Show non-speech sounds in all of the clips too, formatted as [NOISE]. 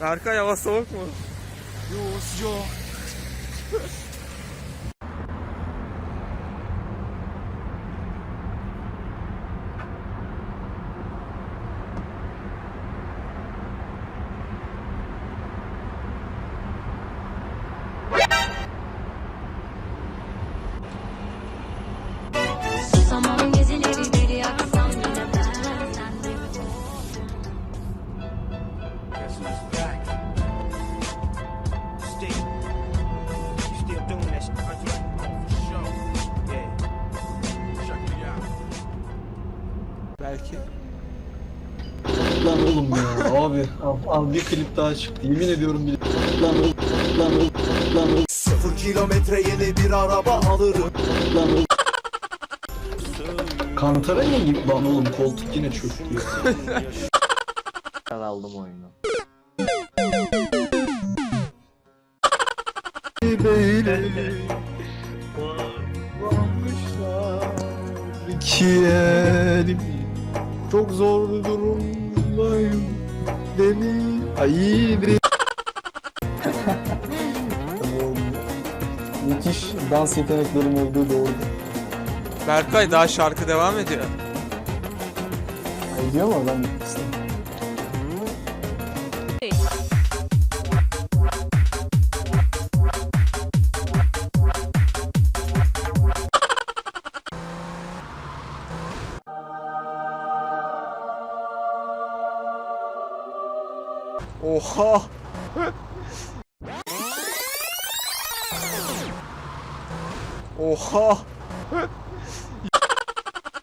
Berkay hava soğuk mu? Yo sıcak. Belki. Lan oğlum ya abi al, al bir klip daha çıktı yemin ediyorum bir lan oğlum lan oğlum lan oğlum Sıfır kilometre yeni bir araba alırım. lan oğlum Kantara ne gibi lan oğlum koltuk yine çöktü ya. Ben aldım oyunu. İki elim çok zor bir durumdayım Beni ay bir [LAUGHS] Müthiş dans yeteneklerim olduğu doğru. Berkay daha şarkı devam ediyor. Ay diyor mu adam Oha! Oha!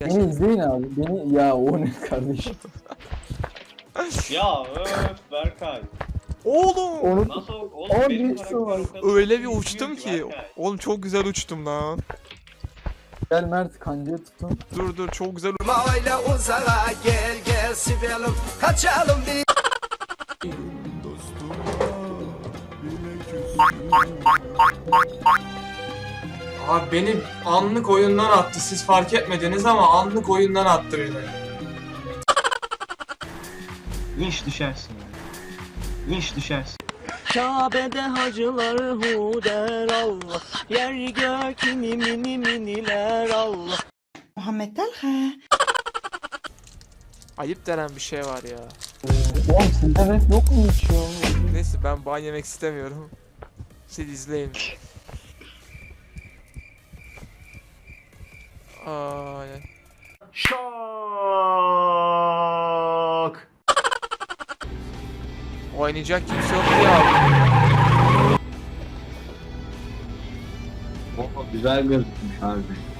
Beni izleyin abi. Beni ya o ne kardeşim. Ya öf Berkay. Oğlum! Onu Nasıl oğlum Ama benim bir karakter şey var. o kadar Öyle bir uçtum ki. Berkay. Oğlum çok güzel uçtum lan. gel Mert kancaya tutun. Dur dur çok güzel Mamayla uzağa gel gel Sibel'im kaçalım bir. Abi beni anlık oyundan attı. Siz fark etmediniz ama anlık oyundan attı beni. Linç düşersin. Linç düşersin. Kabe'de hacılar hu der Allah Yer gök mini mini miniler Allah Muhammed Talha. ayıp denen bir şey var ya. Oğlum sizde rap yok mu hiç ya? Neyse ben ban yemek istemiyorum. Siz izleyin. Ay. Şok. Oynayacak kimse yok ya. Oha güzel gözükmüş abi.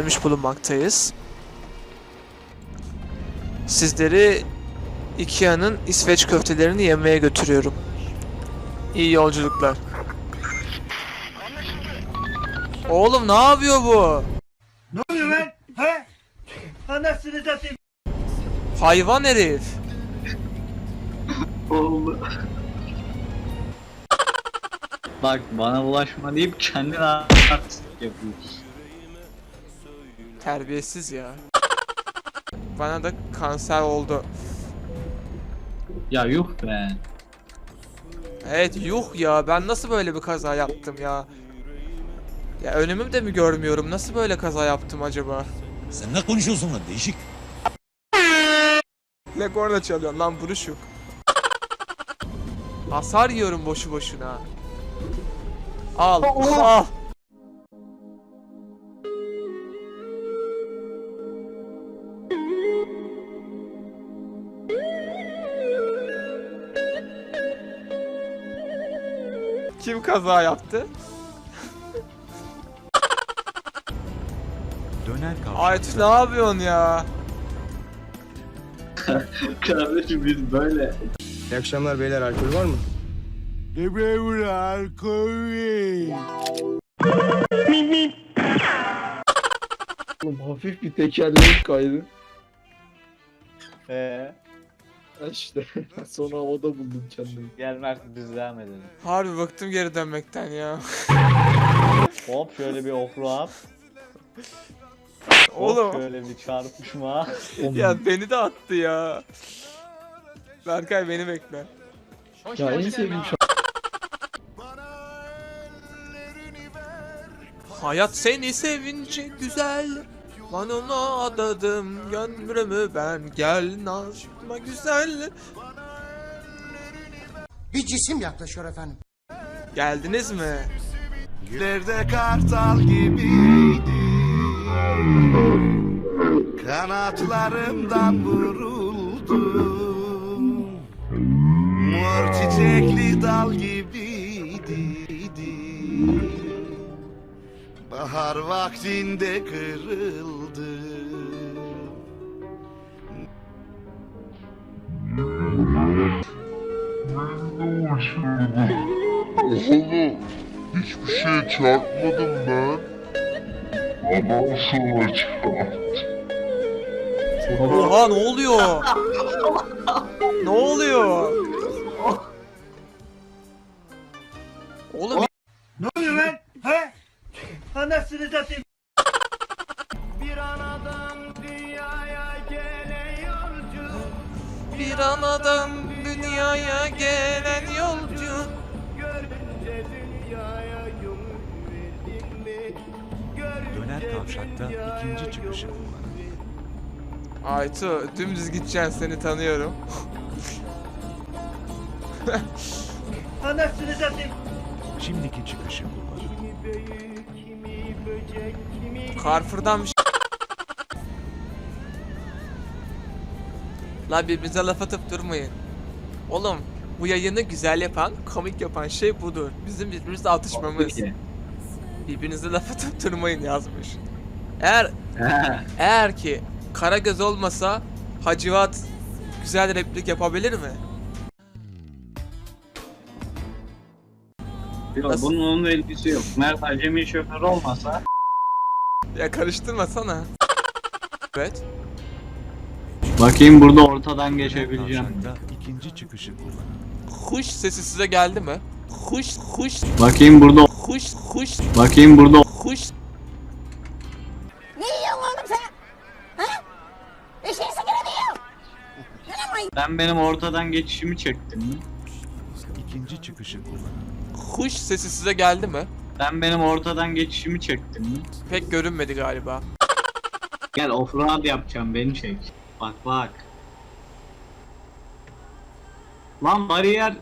Gelmiş bulunmaktayız. Sizleri Ikea'nın İsveç köftelerini yemeye götürüyorum. İyi yolculuklar. Oğlum ne yapıyor bu? Ne oluyor lan? He? Anasını satayım. Hayvan herif. Oldu. Bak bana bulaşma deyip kendin artist yapıyorsun. Terbiyesiz ya. Bana da kanser oldu. Ya yuh be. Evet yuh ya ben nasıl böyle bir kaza yaptım ya. Ya önümü de mi görmüyorum? Nasıl böyle kaza yaptım acaba? Sen ne konuşuyorsun lan değişik. Ne korna çalıyorsun lan buruşuk. Hasar yiyorum boşu boşuna. Al, al. Kim kaza yaptı? Döner kavşak. Aytun ne yapıyorsun ya? [LAUGHS] Kardeşim biz böyle. İyi akşamlar beyler alkol var mı? Oğlum hafif bir tekerlek kaydı. Ee, Ha İşte [LAUGHS] son havada buldum kendimi. Gel Mert biz devam edelim. Harbi bıktım geri dönmekten ya. Hop şöyle bir offroad. [LAUGHS] Hop Oğlum şöyle bir çarpışma. [LAUGHS] ya beni de attı ya. Berkay beni bekle. Ya en sevdiğim şarkı. Hayat seni sevince güzel. Ben ona adadım gönlümü ben gel nazma güzel. Bir cisim yaklaşıyor efendim. Geldiniz mi? Göklerde kartal gibiydi Kanatlarımdan vuruldum Mor çiçekli dal gibiydi Bahar vaktinde kırıldı Oğlum hiçbir şey çarpmadım ben. Adam sonra çarptı. Oha ne oluyor? ne oluyor? Aytu dümdüz gideceksin seni tanıyorum. Anasını satayım. Kimi büyük, kimi böcek, kimi Carrefour'dan bir şey... La birbirinize laf atıp durmayın. Oğlum bu yayını güzel yapan, komik yapan şey budur. Bizim birbirimizle atışmamız. Birbirinize laf atıp durmayın yazmış. Eğer eğer ki Karagöz olmasa Hacivat güzel replik yapabilir mi? Yok Nasıl? bunun onun ilgisi yok. Mert acemi şoför olmasa Ya karıştırmasana. Evet. Bakayım burada ortadan geçebileceğim. Kuş sesi size geldi mi? Kuş, kuş, Bakayım burada kuş, kuş, bakayım burada kuş. Sen benim ortadan geçişimi çektin mi? Kuş sesi size geldi mi? Sen benim ortadan geçişimi çektin mi? Pek görünmedi galiba. Gel offroad yapacağım beni çek. Bak bak. Lan bariyer.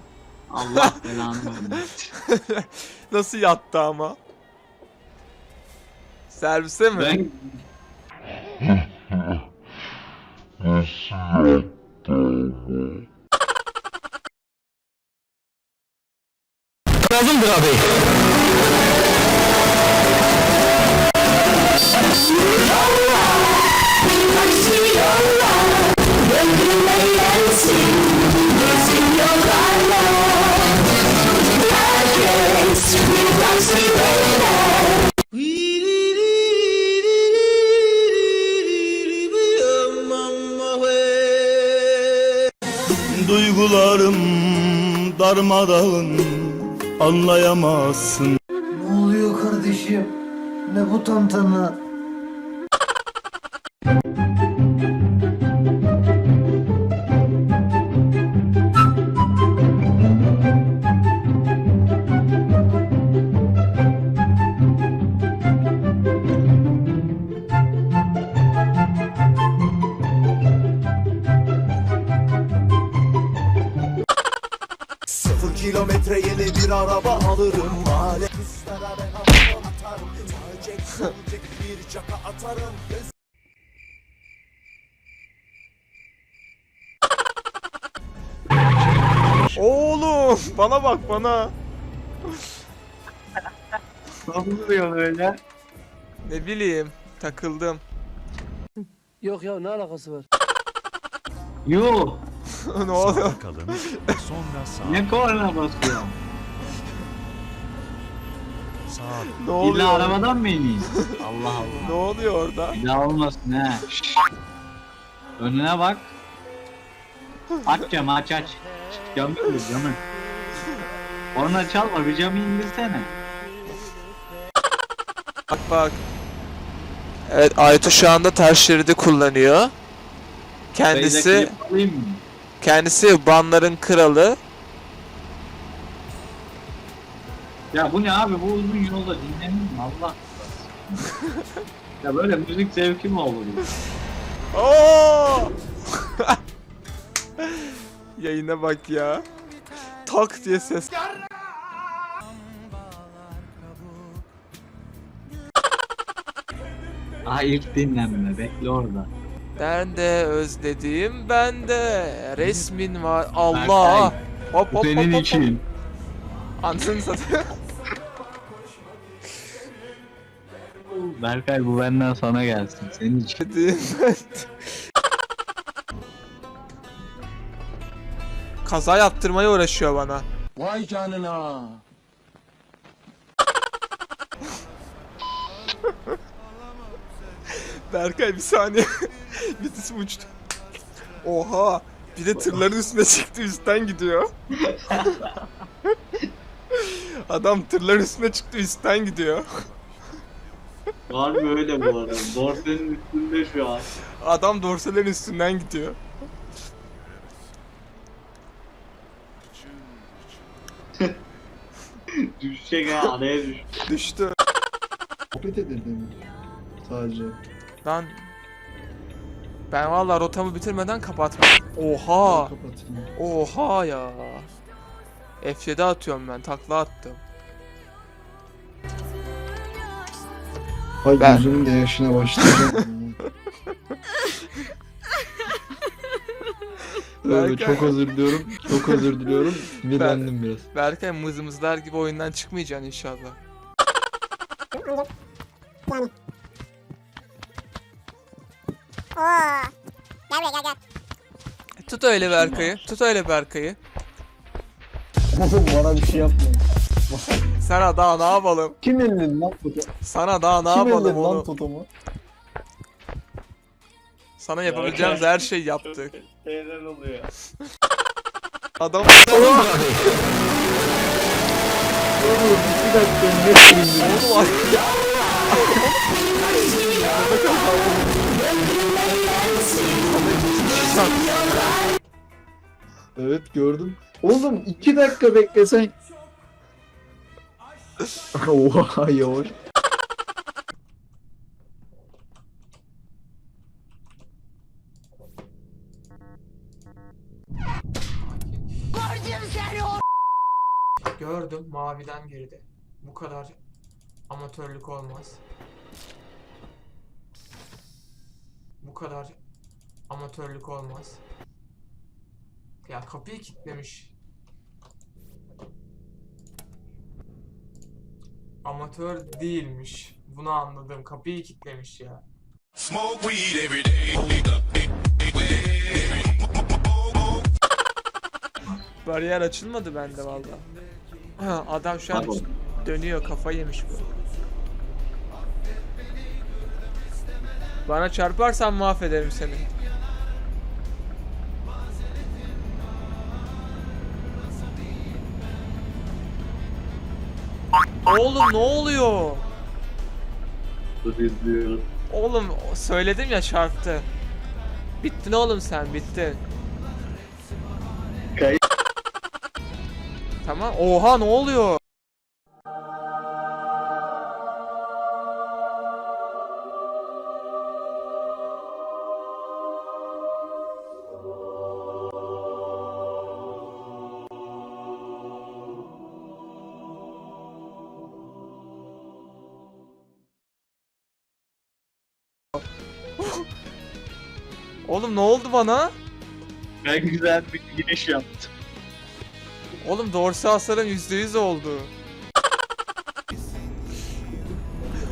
Allah [LAUGHS] belanı vermesin. [LAUGHS] Nasıl yattı ama? Servise mi? Ben [LAUGHS] Nasıl yaptı ama? Duygularım darmadağın anlayamazsın Ne oluyor kardeşim? Ne bu tantana? Atarım Sağcek solcek [LAUGHS] bir çaka atarım Oğlum bana bak bana. ne oluyor böyle? Ne bileyim takıldım. Yok ya ne alakası var? Yuh. [LAUGHS] ne oluyor? Ne korna basıyor? Ne İlla oluyor? arabadan mı ineyim? Allah Allah. Ne oluyor orada? Daha olmasın he. Önüne bak. Aç camı aç aç. Camı indir camı. Ona çalma bir camı indirsene. Bak bak. Evet Ayto şu anda ters şeridi kullanıyor. Kendisi kendisi banların kralı. Ya bu ne abi bu uzun yolda dinlenir mi Allah [LAUGHS] Ya böyle müzik zevki mi olur? Oo! [LAUGHS] Yayına bak ya. Tak diye ses. Aha ilk dinlenme bekle orada. Ben de özlediğim ben de resmin var. Allah. Berkay, Hop hop hop senin hop. hop. için. Anasını satayım. [LAUGHS] Berkay bu benden sana gelsin. Senin için. [LAUGHS] Kaza yaptırmaya uğraşıyor bana. Vay canına. [LAUGHS] Berkay bir saniye. [LAUGHS] Bitisim uçtu. Oha. Bir de tırların üstüne çıktı üstten gidiyor. Adam tırların üstüne çıktı üstten gidiyor. Var mı öyle bu arada? Dorsenin üstünde şu an. Adam dorselerin üstünden gidiyor. [LAUGHS] Düşecek ha araya düş. Düştü. Sohbet edelim. Sadece. Lan ben vallahi rotamı bitirmeden kapatmam. Oha. Kapatayım. Oha ya. F7 atıyorum ben. Takla attım. Hay Ben- gözümün de yaşına. [LAUGHS] Evet, Berkay- çok özür diliyorum. Çok özür diliyorum. [LAUGHS] Sinirlendim biraz. Berkay mızmızlar gibi oyundan çıkmayacaksın inşallah. Tut öyle Berkay'ı. Tut öyle Berkay'ı. Bana bir şey yapma. Sana daha ne yapalım? Kim elledi lan totomu? Sana daha ne Kim yapalım elledi lan oğlum? totomu? Sana yapabileceğimiz her şeyi yaptık. Neler oluyor? Adam Oğlum bir dakika ne. Oğlum Evet gördüm. Oğlum iki dakika beklesen. [LAUGHS] Oha yavaş. Gördüm maviden girdi. Bu kadar amatörlük olmaz. Bu kadar amatörlük olmaz. Ya kapıyı kilitlemiş. Amatör değilmiş. Bunu anladım. Kapıyı kilitlemiş ya. Bariyer açılmadı bende valla. Adam şu an dönüyor kafayı yemiş bu. Bana çarparsan mahvederim seni. Oğlum ne oluyor? Dur izliyorum. Oğlum söyledim ya çarptı. Bittin oğlum sen bittin. Kayıt. Tamam. Oha ne oluyor? Oğlum ne oldu bana? Ben güzel bir giriş yaptım. Oğlum dorsi hasarım %100 oldu.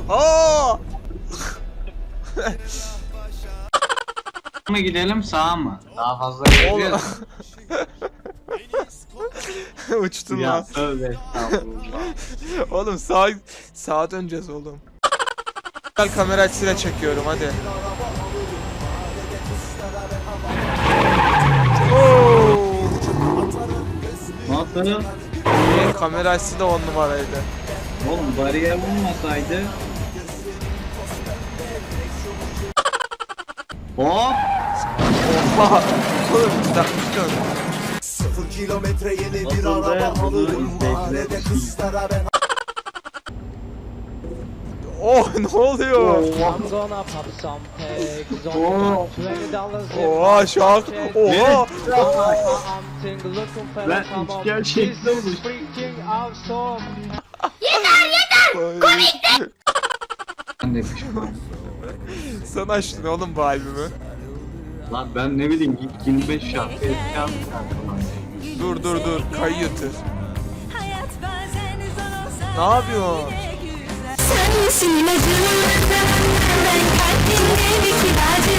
Aa! [LAUGHS] mı gidelim sağa mı? Daha fazla Oğlum. gidiyoruz. [LAUGHS] Uçtun ya lan. tövbe estağfurullah. Oğlum sağ sağa döneceğiz oğlum. Gel kamera açısıyla çekiyorum hadi. Nasıl? İyi, kamera açısı da 10 numaraydı. Oğlum bariyer olmasaydı. Hop! Oha! Oğlum düzeltmişler. Sıfır kilometre yeni bir Nasıl araba Bunu alırım izleyiciler Mahallede için. kızlara ben Oh [LAUGHS] ne oluyor? I'm gonna pop some pigs on Oh. twenty dollars in Oha şak. Oha. I'm single looking for Ben come on. üçgen This şekli is olmuş. freaking awesome. Ben de Sen açtın oğlum bu albümü. Lan ben ne bileyim ilk 25 şarkı aldım. Dur dur dur kayıyor tır. Hayat bazen zor olsa Ne yapıyorsun? Sen misin ilacım? Ben kalbinde bir kiracı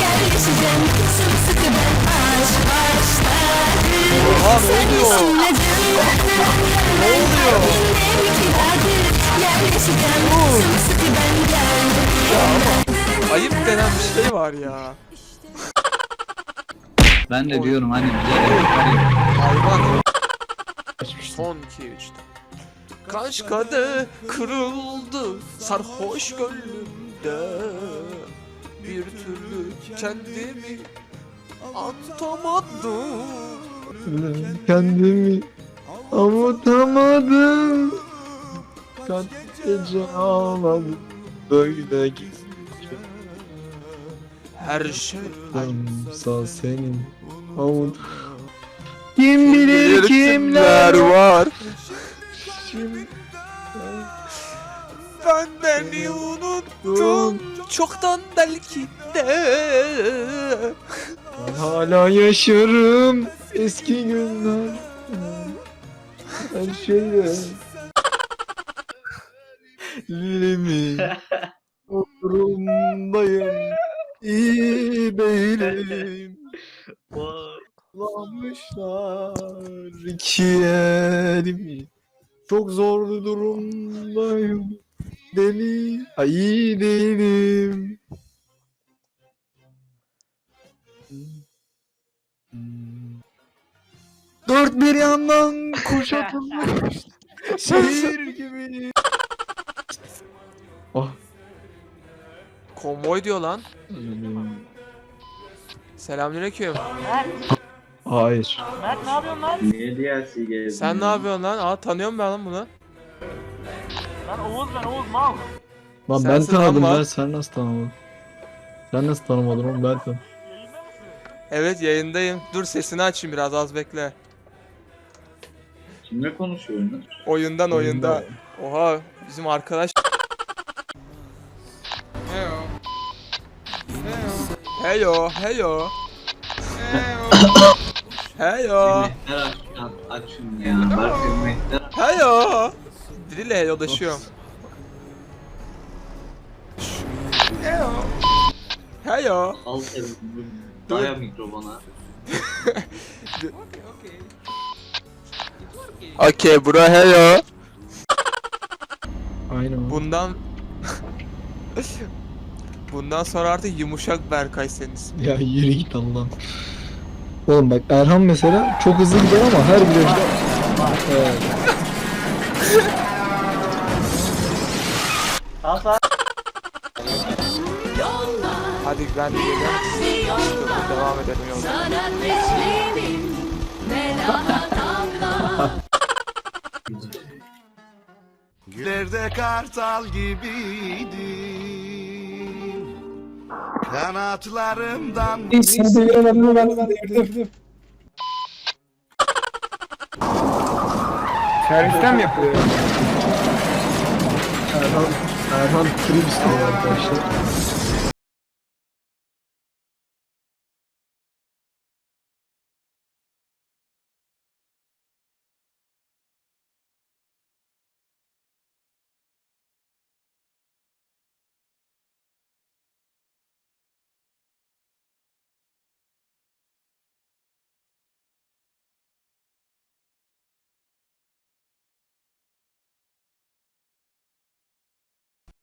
Yerleşeceğim sımsıkı ben aşk başlarım Oha ne oluyor? misin ilacım? Ne oluyor? Kalbinde bir kiracı Yerleşeceğim sımsıkı ben geldim Ayıp denen bir şey var ya. Ben de diyorum hani ya. Hayvan. Son 2 3 Kaç kadeh kırıldı sarhoş gönlümde Bir türlü kendimi atamadım Kendimi avutamadım. Kaç gece ağladım. Böyle gittim. Her şey Sağ senin avut. Kim bilir kimler var Şimdi Benden unuttun Çoktan belki de. Ben hala yaşarım eski günler. Her şeyde. Lilimi Umrumdayım iyi değilim. Bağlamışlar iki elimi Çok zor durumdayım. Deli. Ay iyi değilim. Dört bir yandan kuşatılmış [LAUGHS] [LAUGHS] Şehir gibi. Oh Konvoy diyor lan. Selamünaleyküm Hayır Niye DLC gezdin? Sen ne yapıyorsun lan? Aa tanıyorum ben lan bunu Lan ben Sensin tanıdım ama. ben sen nasıl tanımadın? Sen nasıl tanımadın oğlum ben tanıdım. Evet yayındayım Dur sesini açayım biraz az bekle Kimle konuşuyorsun? Oyundan oyunda Oha bizim arkadaş Heyo heyo Heyo [LAUGHS] Mehter aç, aç, aç şunu ya. Bak Mehter Heyo Diliyle heyodaşıyorum Heyo Heyo al telefonu. Daya mikrofona. [LAUGHS] Okey bro heyo Aynen. Bundan [LAUGHS] Bundan sonra artık yumuşak Berkay senin ismin. Ya yürü git Allah'ım. Oğlum bak Erhan mesela çok hızlı gider ama her virajda... Evet. Hadi ben de geliyorum. Devam edelim yolda. Sana teslimim ve daha tamam Göklerde kartal gibiydim Kanatlarımdan Servisten mi yapıyor? Erhan, Erhan trip istiyor arkadaşlar.